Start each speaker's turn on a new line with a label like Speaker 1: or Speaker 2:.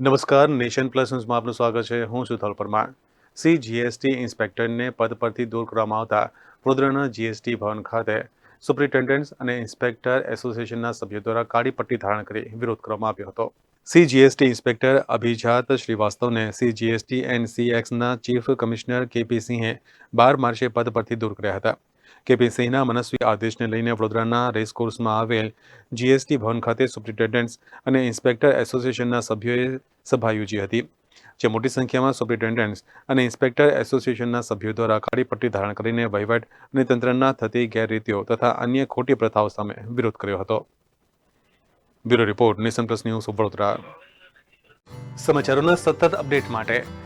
Speaker 1: નમસ્કાર, nation plus ન્યૂઝમાં આપનું સ્વાગત છે. હું સુથલ થલ પરમાર. સી જીએસટી ઇન્સ્પેક્ટરને પદ પરથી દૂર કરવામાં આવતા વડોદરાના જીએસટી ભવન ખાતે સુપ્રિન્ટેન્ડન્ટ્સ અને ઇન્સ્પેક્ટર એસોસિએશનના સભ્યો દ્વારા કાળી પટ્ટી ધારણ કરી વિરોધ કરવામાં આવ્યો હતો. સી જીએસટી ઇન્સ્પેક્ટર અભિજાત શ્રીવાસ્તવને સી જીએસટી એન્ડ સી એક્સના ચીફ કમિશનર કેપી સિંહે બાર માર્ચે પદ પરથી દૂર કર્યા હતા. કેપી સિંહના મનસ્વી આદેશને લઈને વડોદરાના રેસકોર્સમાં આવેલ જીએસટી ભવન ખાતે સુપ્રિન્ટેન્ડન્ટ્સ અને ઇન્સ્પેક્ટર એસોસિએશનના સભ્યોએ સભા યોજી હતી, જે મોટી સંખ્યામાં સુપ્રિન્ટેન્ડન્ટ્સ અને ઇન્સ્પેક્ટર એસોસિએશનના સભ્યો દ્વારા કાળી પટ્ટી ધારણ કરીને વહીવટ અને તંત્રના થતી ગેરરીતિઓ તથા અન્ય ખોટી પ્રથાઓ સામે વિરોધ કર્યો હતો. Bureau report Nation Plus News Vadodara. સમાચારોના સતત અપડેટ માટે